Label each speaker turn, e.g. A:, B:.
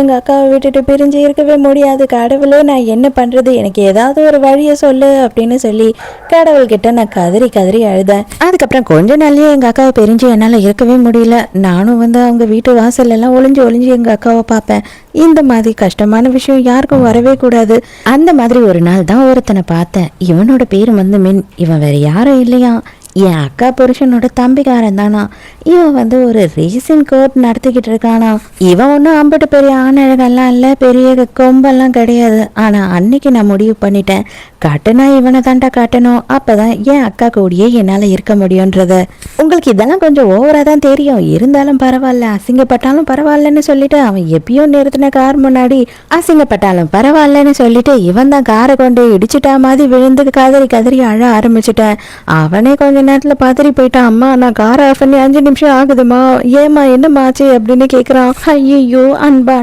A: எங்கள் அக்காவை விட்டுட்டு பிரிஞ்சு இருக்கவே முடியாது. கடவுளே நான் என்ன பண்ணுறது எனக்கு ஏதாவது ஒரு வழியை சொல்லு அப்படின்னு சொல்லி கடவுள்கிட்ட நான் கதறி கதறி அழுதேன். அதுக்கப்புறம் கொஞ்ச நாள்லேயே எங்கள் அக்காவை பிரிஞ்சு என்னால் இருக்கவே முடியல. நானும் வந்து அவங்க வீட்டு வாசல்ல ஒளிஞ்சு ஒளிஞ்சு எங்கள் அக்காவை பார்ப்பேன். இந்த மாதிரி கஷ்டமான விஷயம் யாருக்கும் வரவே கூடாது. அந்த மாதிரி ஒரு நாள் தான் ஒருத்தனை பார்த்தேன். இவனோட பேர் வந்து மின். இவன் வேற யாரும் இல்லையா என் அக்கா புருஷனோட தம்பிக்காரன் தானா? இவன் வந்து ஒரு ரேசிங் கோர்ட் நடத்திக்கிட்டு இருக்கானா? இவன் ஒன்றும் அம்பட்டு பெரிய ஆணழகெல்லாம் இல்லை பெரிய கொம்பெல்லாம் கிடையாது. ஆனால் அன்னைக்கு நான் முடிவு பண்ணிட்டேன். கட்டுனா இவனை தாண்டா கட்டணும். அப்போதான் என் அக்கா கூடியே என்னால் இருக்க முடியுன்றத. உங்களுக்கு இதெல்லாம் கொஞ்சம் ஓவராக தான் தெரியும். இருந்தாலும் பரவாயில்ல அசிங்கப்பட்டாலும் பரவாயில்லன்னு சொல்லிட்டு அவன் எப்பயோ நிறுத்தின கார் முன்னாடி அசிங்கப்பட்டாலும் பரவாயில்லன்னு சொல்லிட்டு இவன் தான் காரை கொண்டு இடிச்சிட்டா மாதிரி விழுந்து கதறி கதறி அழ ஆரம்பிச்சிட்டேன். அவனே கொஞ்சம் நேரத்தில் பதறி போயிட்டான் அம்மா நான் காரை ஆஃப் பண்ணி அஞ்சு நிமிஷம் ஆகுதுமா ஏம்மா என்னம்மா ஆச்சு? அப்படின்னு கேட்குறான் ஐயோ அன்பா.